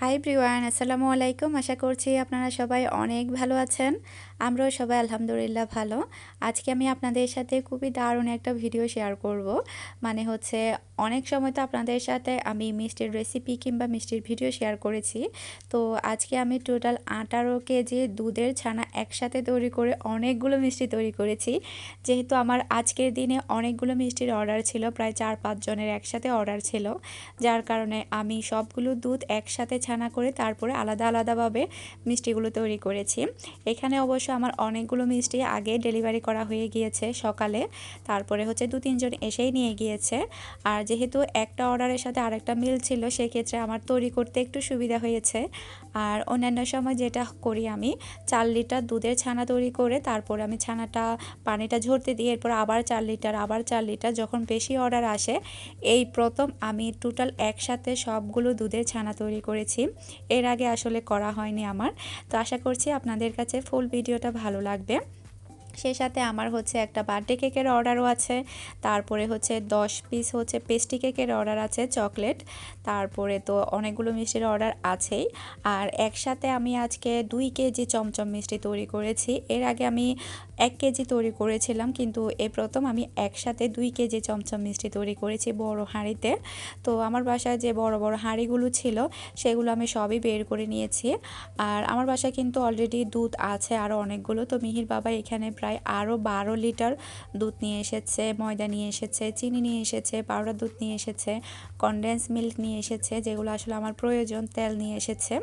High ব্রিওয়ান আসসালামু আলাইকুম আশা করছি আপনারা সবাই অনেক ভালো আছেন। আমরাও সবাই আলহামদুলিল্লাহ ভালো। আজকে আমি আপনাদের সাথে খুবই দারুণ একটা ভিডিও শেয়ার করব। মানে হচ্ছে, অনেক সময় তো আপনাদের সাথে আমি মিষ্টির রেসিপি কিংবা মিষ্টির ভিডিও শেয়ার করেছি। তো আজকে আমি টোটাল আঠারো কেজি দুধের ছানা একসাথে তৈরি করে অনেকগুলো মিষ্টি তৈরি করেছি। যেহেতু আমার আজকের দিনে অনেকগুলো মিষ্টির অর্ডার ছিল, প্রায় চার পাঁচজনের একসাথে অর্ডার ছিল। যার কারণে আমি সবগুলো দুধ একসাথে ছানা করে তারপরে আলাদা আলাদাভাবে মিষ্টিগুলো তৈরি করেছি। এখানে অবশ্য আমার অনেকগুলো মিষ্টি আগে ডেলিভারি করা হয়ে গিয়েছে সকালে। তারপরে হচ্ছে দু, তিনজন এসেই নিয়ে গিয়েছে। আর যেহেতু একটা অর্ডারের সাথে আরেকটা মিল ছিল, সেক্ষেত্রে আমার তৈরি করতে একটু সুবিধা হয়েছে। আর অন্যান্য সময় যেটা করি আমি, চার লিটার দুধের ছানা তৈরি করে তারপর আমি ছানাটা, পানিটা ঝরতে দিই এরপর আবার চার লিটার, আবার চার লিটার যখন বেশি অর্ডার আসে, এই প্রথম আমি টোটাল একসাথে সবগুলো দুধের ছানা তৈরি করেছি। এর আগে আসলে করা হয়নি আমার। তো আশা করছি আপনাদের কাছে ফুল ভিডিওটা ভালো লাগবে। সেই সাথে আমার হচ্ছে একটা বার্থডে কেকের অর্ডারও আছে। তারপরে হচ্ছে দশ পিস হচ্ছে পেস্টি কেকের অর্ডার আছে চকলেট তারপরে তো অনেকগুলো মিষ্টির অর্ডার আছেই। আর একসাথে আমি আজকে দুই কেজি চমচম মিষ্টি তৈরি করেছি। এর আগে আমি এক কেজি তৈরি করেছিলাম, কিন্তু এ প্রথম আমি একসাথে দুই কেজি চমচম মিষ্টি তৈরি করেছি বড় হাঁড়িতে। তো আমার বাসায় যে বড় বড় হাঁড়িগুলো ছিল, সেগুলো আমি সবই বের করে নিয়েছি। আর আমার বাসায় কিন্তু অলরেডি দুধ আছে আরও অনেকগুলো। তো মিহির বাবা এখানে প্রায় আরও বারো লিটার দুধ নিয়ে এসেছে, ময়দা নিয়ে এসেছে, চিনি নিয়ে এসেছে, পাউডার দুধ নিয়ে এসেছে কনডেন্স মিল্ক নিয়ে এসেছে, যেগুলো আসলে আমার প্রয়োজন, তেল নিয়ে এসেছে।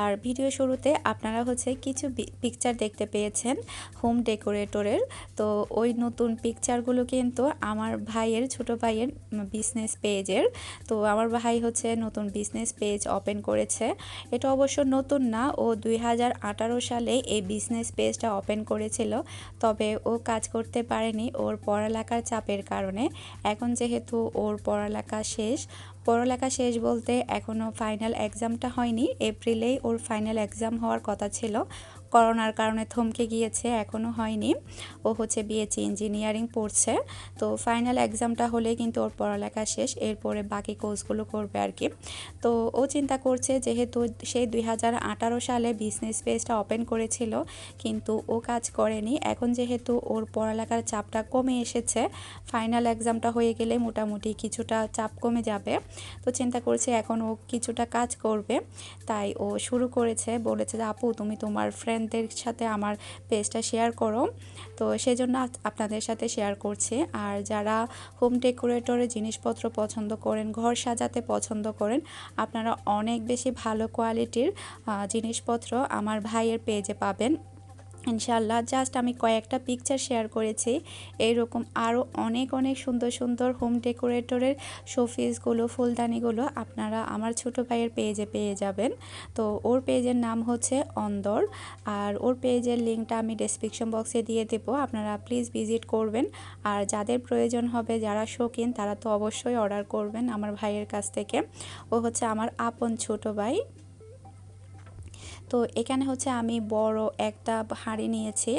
আর ভিডিও শুরুতে আপনারা হচ্ছে কিছু পিকচার দেখতে পেয়েছেন হোম ডেকোরেটরের তো ওই নতুন পিকচারগুলো কিন্তু আমার ভাইয়ের, ছোট ভাইয়ের বিজনেস পেজের তো আমার ভাই হচ্ছে নতুন বিজনেস পেজ ওপেন করেছে। এটা অবশ্য নতুন না, ও দুই হাজার আঠারো সালে এই বিজনেস পেজটা ওপেন করেছিল। তবে ও কাজ করতে পারেনি ওর পড়ালেখার চাপের কারণে। এখন যেহেতু ওর পড়ালেখা শেষ পড়ালেখা শেষ বলতে এখনও ফাইনাল এক্সামটা হয়নি এপ্রিলেই ওর ফাইনাল এক্সাম হওয়ার কথা ছিল। করোনার কারণে থমকে গিয়েছে এখনও হয়নি। ও হচ্ছে বিএসসি ইঞ্জিনিয়ারিং পড়ছে। তো ফাইনাল এক্সামটা হলে কিন্তু ওর পড়ালেখা শেষ, এরপরে বাকি কোর্সগুলো করবে আর কি। তো ও চিন্তা করছে যেহেতু সেই দুই হাজার আঠারো সালে বিজনেস পেজটা ওপেন করেছিল, কিন্তু ও কাজ করেনি। এখন যেহেতু ওর পড়ালেখার চাপটা কমে এসেছে ফাইনাল এক্সামটা হয়ে গেলে মোটামুটি কিছুটা চাপ কমে যাবে। তো চিন্তা করছে এখন ও কিছুটা কাজ করবে। তাই ও শুরু করেছে, বলেছে যে, আপু, তুমি তোমার ফ্রেন্ড ফ্রেন্ডদের সাথে আমার পেজটা শেয়ার করো। তো সেজন্য আপনাদের সাথে শেয়ার করছি। আর যারা হোম ডেকোরেটরের জিনিসপত্র পছন্দ করেন, ঘর সাজাতে পছন্দ করেন, আপনারা অনেক বেশি ভালো কোয়ালিটির জিনিসপত্র আমার ভাইয়ের পেজে পাবেন। ইনশাল্লাহ জাস্ট আমি কয়েকটা পিকচার শেয়ার করেছি। এইরকম আরও অনেক অনেক সুন্দর সুন্দর হোম ডেকোরেটরের শোফিসগুলো ফুলদানিগুলো আপনারা আমার ছোট ভাইয়ের পেজে পেয়ে যাবেন। তো ওর পেজের নাম হচ্ছে অন্দর, আর ওর পেজের লিঙ্কটা আমি ডেসক্রিপশন বক্সে দিয়ে দেবো। আপনারা প্লিজ ভিজিট করবেন। আর যাদের প্রয়োজন হবে, যারা শৌখিন তারা তো অবশ্যই অর্ডার করবেন আমার ভাইয়ের কাছ থেকে। ও হচ্ছে আমার আপন ছোট ভাই। তো এখানে হচ্ছে আমি বড় একটা হাঁড়ি নিয়েছি।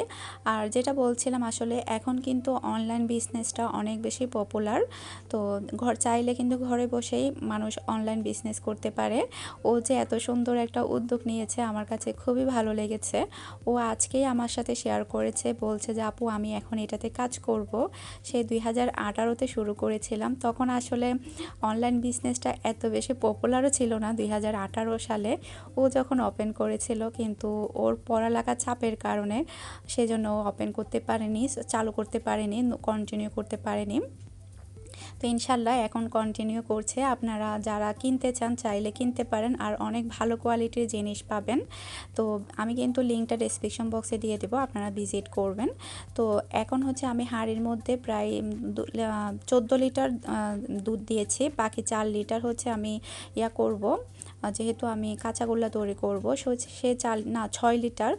আর যেটা বলছিলাম আসলে এখন কিন্তু অনলাইন বিজনেসটা অনেক বেশি পপুলার তো ঘর চাইলে কিন্তু ঘরে বসেই মানুষ অনলাইন বিজনেস করতে পারে। ও যে এত সুন্দর একটা উদ্যোগ নিয়েছে আমার কাছে খুবই ভালো লেগেছে। ও আজকেই আমার সাথে শেয়ার করেছে, বলছে যে, আপু, আমি এখন এটাতে কাজ করব। সেই দুই হাজার আঠারোতে শুরু করেছিলাম। তখন আসলে অনলাইন বিজনেসটা এত বেশি পপুলারও ছিল না, দুই হাজার আঠারো সালে। ও যখন ওপেন করে করেছিল কিন্তু ওর পড়ালেখা চাপের কারণে সেজন্য ওপেন করতে পারেনি, চালু করতে পারেনি কন্টিনিউ করতে পারেনি। তো ইনশাল্লাহ এখন কন্টিনিউ করছে। আপনারা যারা কিনতে চান চাইলে কিনতে পারেন আর অনেক ভালো কোয়ালিটির জিনিস পাবেন। তো আমি কিন্তু লিঙ্কটা ডিসক্রিপশন বক্সে দিয়ে দেবো, আপনারা ভিজিট করবেন। তো এখন হচ্ছে আমি হাঁড়ির মধ্যে প্রায় চোদ্দ লিটার দুধ দিয়েছি, বাকি চার লিটার হচ্ছে আমি ইয়া করব। যেহেতু আমি কাঁচাগোল্লা তৈরি করব, সে চাল, না, ছয় লিটার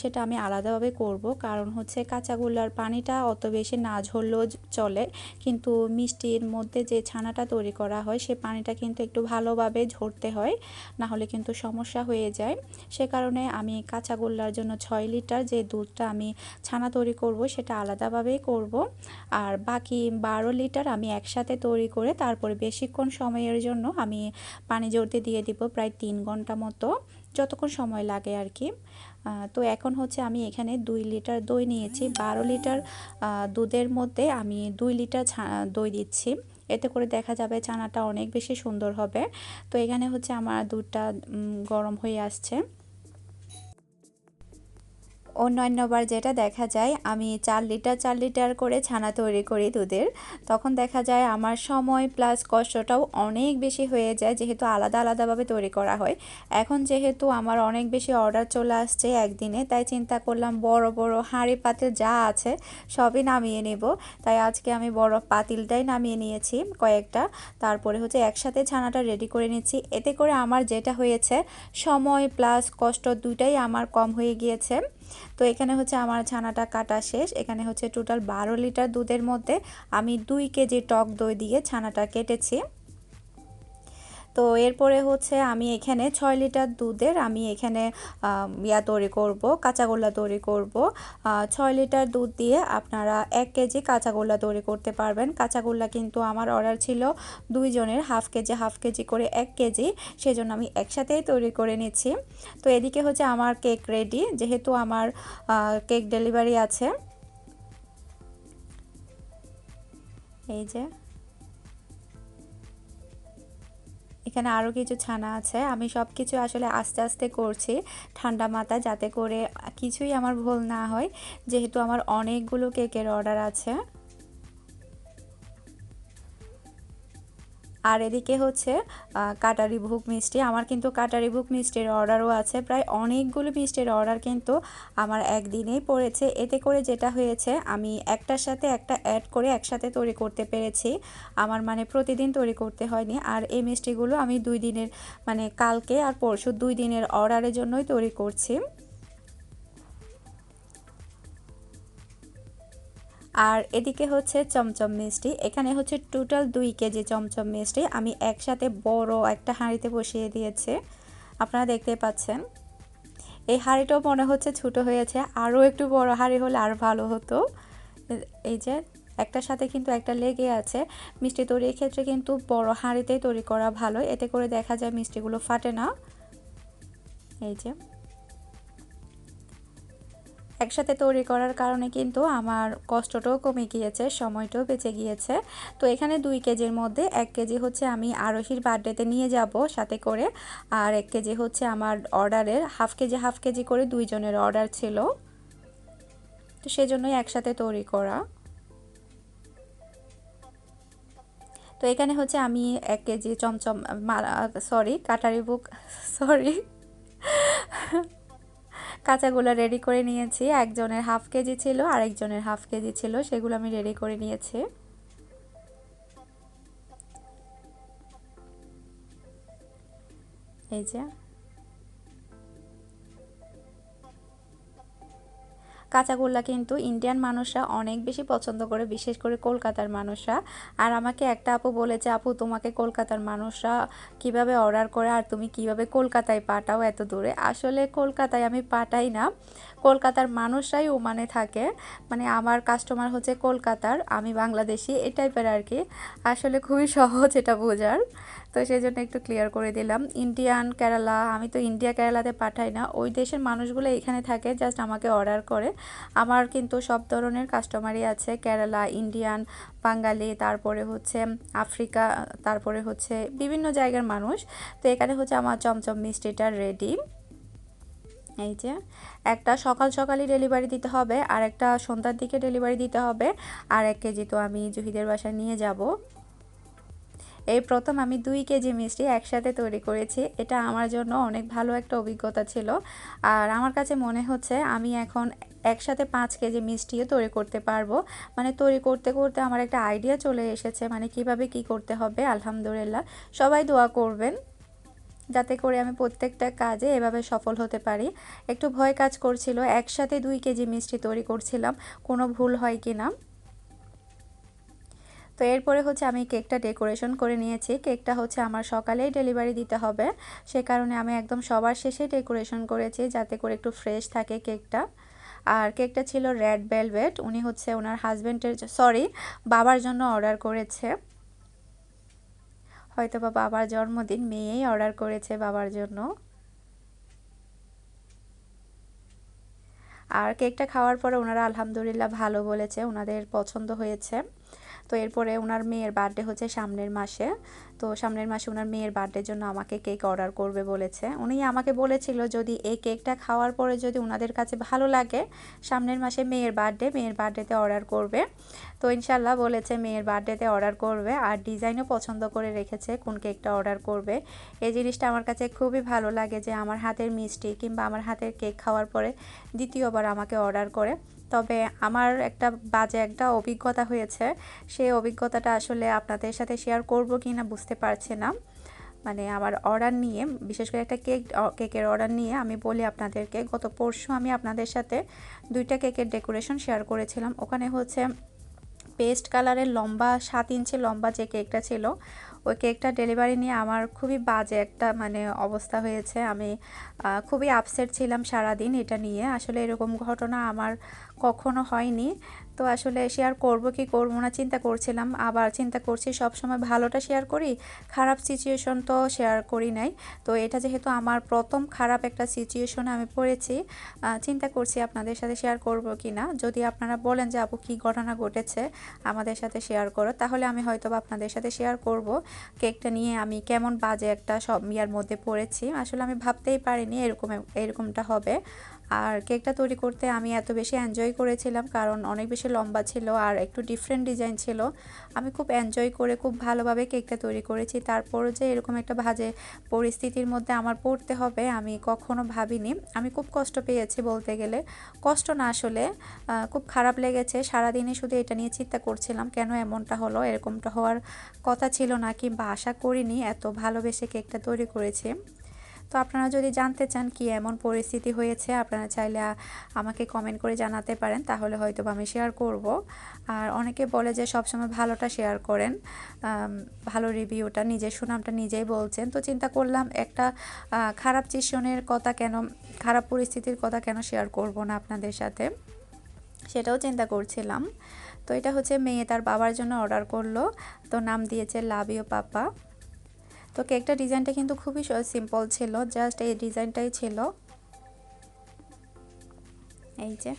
সেটা আমি আলাদাভাবে করব। কারণ হচ্ছে কাঁচাগোল্লার পানিটা অত বেশি না ঝরলেও চলে, কিন্তু মিষ্টির মধ্যে যে ছানাটা তৈরি করা হয়, সে পানিটা কিন্তু একটু ভালোভাবে ঝরতে হয় না হলে কিন্তু সমস্যা হয়ে যায়। সে কারণে আমি কাঁচাগোল্লার জন্য ছয় লিটার যে দুধটা আমি ছানা তৈরি করব, সেটা আলাদাভাবেই করব। আর বাকি বারো লিটার আমি একসাথে তৈরি করে তারপরে বেশিক্ষণ সময়ের জন্য আমি পানি জড়তে দিয়ে দিব প্রায় তিন ঘণ্টা মতো, যতক্ষণ সময় লাগে আর কি। তো এখন হচ্ছে আমি এখানে দুই লিটার দই নিয়েছি। বারো লিটার দুধের মধ্যে আমি দুই লিটার দই দিচ্ছি। এতে করে দেখা যাবে ছানাটা অনেক বেশি সুন্দর হবে। তো এখানে হচ্ছে আমার দুধটা গরম হয়ে আসছে। অন্যান্যবার যেটা দেখা যায়, আমি চার লিটার চার লিটার করে ছানা তৈরি করি দুধের। তখন দেখা যায় আমার সময় প্লাস কষ্টটাও অনেক বেশি হয়ে যায়, যেহেতু আলাদা আলাদাভাবে তৈরি করা হয়। এখন যেহেতু আমার অনেক বেশি অর্ডার চলে আসছে একদিনে, তাই চিন্তা করলাম বড় বড় হাঁড়ি পাতিল যা আছে সবই নামিয়ে নেব। তাই আজকে আমি বড় পাতিলটাই নামিয়ে নিয়েছি কয়েকটা। তারপরে হচ্ছে একসাথে ছানাটা রেডি করে নিচ্ছি। এতে করে আমার যেটা হয়েছে, সময় প্লাস কষ্ট দুটাই আমার কম হয়ে গিয়েছে। তো এখানে হচ্ছে আমার ছানাটা কাটা শেষ। এখানে হচ্ছে টোটাল বারো লিটার দুধের মধ্যে আমি দুই কেজি টক দই দিয়ে ছানাটা কেটেছি। তো এরপরে হচ্ছে আমি এখানে ছয় লিটার দুধের আমি এখানে ইয়া তৈরি করব কাঁচাগোল্লা তৈরি করব। ছয় লিটার দুধ দিয়ে আপনারা এক কেজি কাঁচাগোল্লা তৈরি করতে পারবেন। কাঁচাগোল্লা কিন্তু আমার অর্ডার ছিল দুইজনের হাফ কেজি হাফ কেজি করে এক কেজি, সেজন্য আমি একসাথেই তৈরি করে নিচ্ছি। তো এদিকে হচ্ছে আমার কেক রেডি, যেহেতু আমার কেক ডেলিভারি আছে। এই যে। এখানে আরও কিছু ছানা আছে। আমি সব কিছু আসলে আস্তে আস্তে করছি। ঠান্ডা মাথা যাতে করে কিছুই আমার ভুল না হয়। যেহেতু আমার অনেকগুলো কেকের অর্ডার আছে। আর এদিকে হচ্ছে কাটারি ভুক মিষ্টি। আমার কিন্তু কাটারি ভুক মিষ্টির অর্ডারও আছে। প্রায় অনেকগুলো মিষ্টির অর্ডার কিন্তু আমার একদিনেই পড়েছে। এতে করে যেটা হয়েছে, আমি একটার সাথে একটা অ্যাড করে একসাথে তৈরি করতে পেরেছি। আমার মানে প্রতিদিন তৈরি করতে হয়নি। আর এই মিষ্টিগুলো আমি দুই দিনের মানে কালকে আর পরশু দুই দিনের অর্ডারের জন্যই তৈরি করছি। আর এদিকে হচ্ছে চমচম মিষ্টি। এখানে হচ্ছে টোটাল দুই কেজি চমচম মিষ্টি। আমি একসাথে বড় একটা হাঁড়িতে বসিয়ে দিয়েছে। আপনারা দেখতে পাচ্ছেন। এই হাঁড়িটাও মনে হচ্ছে ছোটো হয়েছে। আরও একটু বড় হাঁড়ি হলে আর ভালো হতো। এই যে একটার সাথে কিন্তু একটা লেগে আছে। মিষ্টি তৈরির ক্ষেত্রে কিন্তু বড় হাঁড়িতেই তৈরি করা ভালো। এতে করে দেখা যায় মিষ্টিগুলো ফাটে না। এই যে একসাথে তৈরি করার কারণে কিন্তু আমার কষ্টটাও কমে গিয়েছে, সময়টাও বেঁচে গিয়েছে। তো এখানে দুই কেজির মধ্যে এক কেজি হচ্ছে আমি আরোহীর বার্থডেতে নিয়ে যাব সাথে করে, আর এক কেজি হচ্ছে আমার অর্ডারের হাফ কেজি হাফ কেজি করে দুইজনের অর্ডার ছিল। তো সেজন্যই একসাথে তৈরি করা। তো এখানে হচ্ছে আমি এক কেজি চমচম সরি কাটারি বুক সরি কাঁচাগুলো রেডি করে নিয়েছি। একজনের হাফ কেজি ছিল, আরেকজনের হাফ কেজি ছিল, সেগুলো আমি রেডি করে নিয়েছি। এই যে। কাঁচাগোল্লা কিন্তু ইন্ডিয়ান মানুষরা অনেক বেশি পছন্দ করে, বিশেষ করে কলকাতার মানুষরা। আর আমাকে একটা আপু বলেছে, আপু, তোমাকে কলকাতার মানুষরা কীভাবে অর্ডার করে আর তুমি কীভাবে কলকাতায় পাঠাও এত দূরে? আসলে কলকাতায় আমি পাঠাই না। কলকাতার মানুষরাই ওমানে থাকে। মানে আমার কাস্টমার হচ্ছে কলকাতার, আমি বাংলাদেশি, এই টাইপের আর কি। আসলে খুবই সহজ এটা বোঝার। তো সেই জন্য একটু ক্লিয়ার করে দিলাম। ইন্ডিয়ান কেরালা আমি তো ইন্ডিয়া কেরালাতে পাঠাই না। ওই দেশের মানুষগুলো এখানে থাকে জাস্ট আমাকে অর্ডার করে। আমার কিন্তু সব ধরনের কাস্টমারই আছে কেরালা ইন্ডিয়ান বাঙালি তারপরে হচ্ছে আফ্রিকা তারপরে হচ্ছে বিভিন্ন জায়গার মানুষ। তো এখানে হচ্ছে আমার চমচম মিষ্টিটা রেডি এই যে, একটা সকাল সকালই ডেলিভারি দিতে হবে আর একটা সন্ধ্যার দিকে ডেলিভারি দিতে হবে আর এক কেজি তো আমি জুহিদের বাসায় নিয়ে যাব। এই প্রথম আমি দুই কেজি মিষ্টি একসাথে তৈরি করেছি। এটা আমার জন্য অনেক ভালো একটা অভিজ্ঞতা ছিল। আর আমার কাছে মনে হচ্ছে আমি এখন একসাথে পাঁচ কেজি মিষ্টিও তৈরি করতে পারব। মানে তৈরি করতে করতে আমার একটা আইডিয়া চলে এসেছে মানে কীভাবে কি করতে হবে, আলহামদুলিল্লাহ। সবাই দোয়া করবেন যাতে করে আমি প্রত্যেকটা কাজে এভাবে সফল হতে পারি। একটু ভয় কাজ করছিল, একসাথে দুই কেজি মিষ্টি তৈরি করছিলাম। কোনো ভুল হয় কি না তো এরপরে হচ্ছে আমি কেকটা ডেকোরেশন করে নিয়েছি। কেকটা হচ্ছে আমার সকালেই ডেলিভারি দিতে হবে। সে কারণে আমি একদম সবার শেষে ডেকোরেশন করেছি যাতে করে একটু ফ্রেশ থাকে কেকটা। আর কেকটা ছিল রেড ভেলভেট। উনি হচ্ছে ওনার হাজব্যান্ডের সরি, বাবার জন্য অর্ডার করেছে। হয়তো বা বাবার জন্মদিন মেয়েই অর্ডার করেছে বাবার জন্য। আর কেকটা খাওয়ার পরে ওনারা আলহামদুলিল্লাহ ভালো বলেছে, ওনাদের পছন্দ হয়েছে। তো এরপরে ওনার মেয়ের বার্থডে হচ্ছে সামনের মাসে। তো সামনের মাসে ওনার মেয়ের বার্থডের জন্য আমাকে কেক অর্ডার করবে বলেছে। উনি আমাকে বলেছিল যদি এই কেকটা খাওয়ার পরে যদি ওনাদের কাছে ভালো লাগে, সামনের মাসে মেয়ের বার্থডে মেয়ের বার্থডেতে অর্ডার করবে। তো ইনশাল্লাহ বলেছে মেয়ের বার্থডেতে অর্ডার করবে আর ডিজাইনও পছন্দ করে রেখেছে কোন কেকটা অর্ডার করবে। এই জিনিসটা আমার কাছে খুবই ভালো লাগে যে আমার হাতের মিষ্টি কিংবা আমার হাতের কেক খাওয়ার পরে দ্বিতীয়বার আমাকে অর্ডার করে। তবে আমার একটা বাজে একটা অভিজ্ঞতা হয়েছে। সেই অভিজ্ঞতাটা আসলে আপনাদের সাথে শেয়ার করব কি না বুঝতে পারছি না। মানে আমার অর্ডার নিয়ে, বিশেষ করে একটা কেক কেকের অর্ডার নিয়ে আমি বলি আপনাদেরকে, গত পরশু আমি আপনাদের সাথে দুইটা কেকের ডেকোরেশন শেয়ার করেছিলাম। ওখানে হচ্ছে পেস্ট কালারের লম্বা, সাত ইঞ্চি লম্বা যে কেকটা ছিল, ওই কেকটা ডেলিভারি নিয়ে আমার খুবই বাজে একটা মানে অবস্থা হয়েছে। আমি খুবই আপসেট ছিলাম সারাদিন এটা নিয়ে। আসলে এরকম ঘটনা আমার কখনো হয়নি। তো আসলে শেয়ার করব কি করব না চিন্তা করছিলাম। আবার চিন্তা করছি সব সময় ভালোটা শেয়ার করি, খারাপ সিচুয়েশন তো শেয়ার করি নাই। তো এটা যেহেতু আমার প্রথম খারাপ একটা সিচুয়েশনে আমি পড়েছি চিন্তা করছি আপনাদের সাথে শেয়ার করব কি না। যদি আপনারা বলেন যে, আপু, কী ঘটনা ঘটেছে? আমাদের সাথে শেয়ার করো। তাহলে আমি হয়তো আপনাদের সাথে শেয়ার করব। কেকটা নিয়ে আমি কেমন বাজে একটা সব ইয়ার মধ্যে পড়েছি। আসলে আমি ভাবতেই পারিনি এরকম, এরকমটা হবে। আর কেকটা তৈরি করতে আমি এত বেশি এনজয় করেছিলাম, কারণ অনেক বেশি লম্বা ছিল আর একটু ডিফারেন্ট ডিজাইন ছিল। আমি খুব এনজয় করে খুব ভালোভাবে কেকটা তৈরি করেছি। তারপরও যে এরকম একটা ভাজে পরিস্থিতির মধ্যে আমার পড়তে হবে, আমি কখনো ভাবিনি। আমি খুব কষ্ট পেয়েছি বলতে গেলে। কষ্ট না আসলে খুব খারাপ লেগেছে। সারাদিনে শুধু এটা নিয়ে চিন্তা করছিলাম, কেন এমনটা হলো, এরকমটা হওয়ার কথা ছিল না, কিংবা আশা করিনি এত ভালোবেসে কেকটা তৈরি করেছি। তো আপনারা যদি জানতে চান কি এমন পরিস্থিতি হয়েছে, আপনারা চাইলে আমাকে কমেন্ট করে জানাতে পারেন, তাহলে হয়তো আমি শেয়ার করব। আর অনেকে বলে যে সবসময় ভালোটা শেয়ার করেন ভালো রিভিউটা নিজের সুনামটা নিজেই বলছেন। তো চিন্তা করলাম একটা খারাপ চিশনের কথা কেন, খারাপ পরিস্থিতির কথা কেন শেয়ার করব না আপনাদের সাথে, সেটাও চিন্তা করছিলাম। তো এটা হচ্ছে মেয়ে, তার বাবার জন্য অর্ডার করল। তো নাম দিয়েছে লাভ ইউ পাপা। তো কেকটা ডিজাইনটা কিন্তু খুবই সিম্পল ছিল জাস্ট এই ডিজাইনটাই ছিল। এই যে।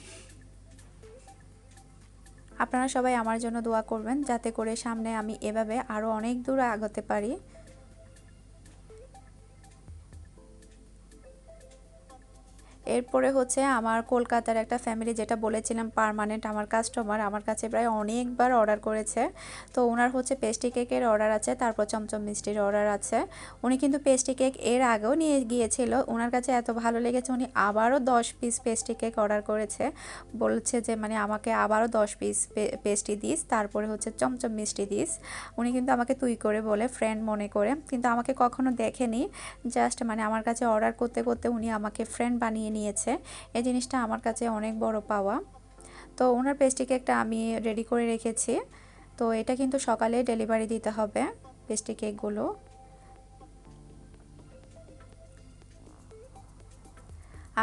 আপনারা সবাই আমার জন্য দোয়া করবেন, যাতে করে সামনে আমি এভাবে আরও অনেক দূর আগতে পারি। এরপরে হচ্ছে আমার কলকাতার একটা ফ্যামিলি যেটা বলেছিলাম পারমানেন্ট আমার কাস্টমার আমার কাছে প্রায় অনেকবার অর্ডার করেছে। তো ওনার হচ্ছে পেস্টি কেকের অর্ডার আছে, তারপর চমচম মিষ্টির অর্ডার আছে। উনি কিন্তু পেস্টি কেক এর আগেও নিয়ে গিয়েছিল। ওনার কাছে এত ভালো লেগেছে, উনি আবারও দশ পিস পেস্টি কেক অর্ডার করেছে। বলছে যে মানে আমাকে আবারও দশ পিস পেস্টি দিস, তারপরে হচ্ছে চমচম মিষ্টি দিস। উনি কিন্তু আমাকে তুই করে বলে ফ্রেন্ড মনে করে। কিন্তু আমাকে কখনো দেখেনি। জাস্ট মানে আমার কাছে অর্ডার করতে করতে উনি আমাকে ফ্রেন্ড বানিয়ে নিয়েছে। এই জিনিসটা আমার কাছে অনেক বড় পাওয়া। তো ওনার পেস্টি কেকটা আমি রেডি করে রেখেছি। তো এটা কিন্তু সকালে ডেলিভারি দিতে হবে পেস্টি কেকগুলো।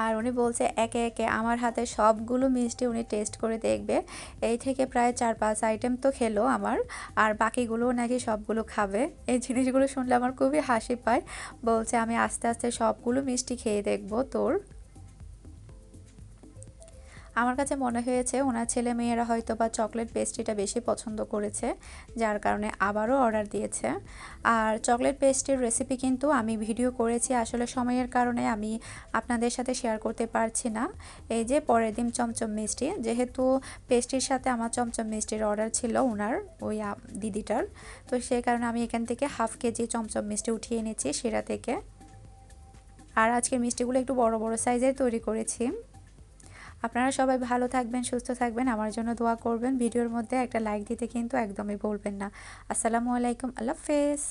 আর উনি বলছে, একে একে আমার হাতে সবগুলো মিষ্টি উনি টেস্ট করে দেখবে। এই থেকে প্রায় চার পাঁচ আইটেম তো খেলো আমার। আর বাকিগুলোও নাকি সবগুলো খাবে। এই জিনিসগুলো শুনলে আমার খুবই হাসি পায়। বলছে, আমি আস্তে আস্তে সবগুলো মিষ্টি খেয়ে দেখব তোর। আমার কাছে মনে হয়েছে ওনার ছেলে মেয়েরা হয়তো বা চকলেট পেস্ট্রিটা বেশি পছন্দ করেছে, যার কারণে আবারও অর্ডার দিয়েছে। আর চকলেট পেস্ট্রির রেসিপি কিন্তু আমি ভিডিও করেছি, আসলে সময়ের কারণে আমি আপনাদের সাথে শেয়ার করতে পারছি না। এই যে পরের দিন চমচম মিষ্টি, যেহেতু পেস্ট্রির সাথে আমার চমচম মিষ্টির অর্ডার ছিল ওনার, ওই দিদিটার, তো সেই কারণে আমি এখান থেকে হাফ কেজি চমচম মিষ্টি উঠিয়ে নিয়েছি সেরা থেকে। আর আজকের মিষ্টিগুলো একটু বড় বড় সাইজের তৈরি করেছি। আপনারা সবাই ভালো থাকবেন, সুস্থ থাকবেন, আমার জন্য দোয়া করবেন। ভিডিওর মধ্যে একটা লাইক দিতে কিন্তু একদমই বলবেন না। আসসালামু আলাইকুম, আল্লাহ হাফেজ।